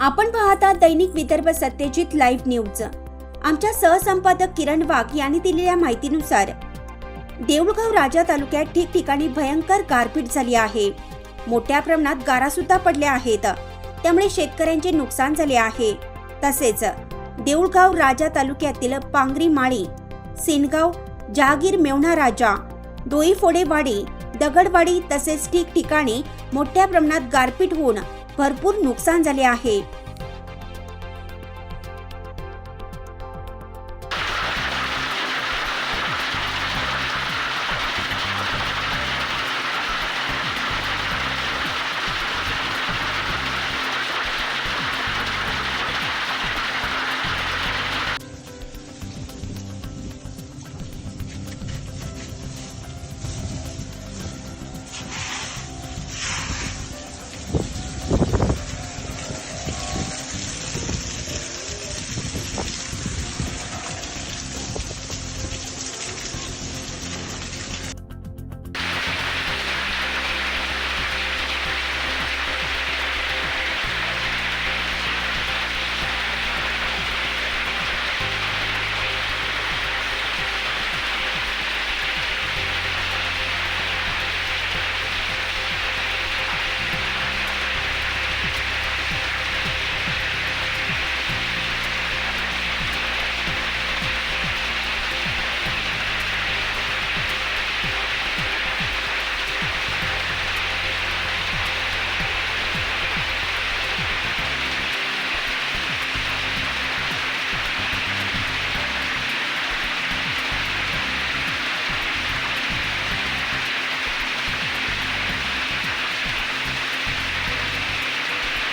आपण पाहता दैनिक Vidarbha Satyajit live news. आमच्या सहसंपादक किरण वाघ यांनी दिलेल्या माहितीनुसार देऊळगाव राजा तालुक्यात ठिकठिकाणी भयंकर गारपीट झाली आहे. मोठ्या प्रमाणात गारा सुद्धा पडल्या आहेत. त्यामुळे शेतकऱ्यांचे नुकसान झाले आहे. तसेच देऊळगाव राजा तालुक्यातील पांगरी माळी सेनगाव जहागीर मेवणा राजा दोईफोडेवाडी दगडवाडी तसेच ठिकठिकाणी मोठ्या प्रमाणात गारपीट होऊन भरपूर नुकसान झाले आहे.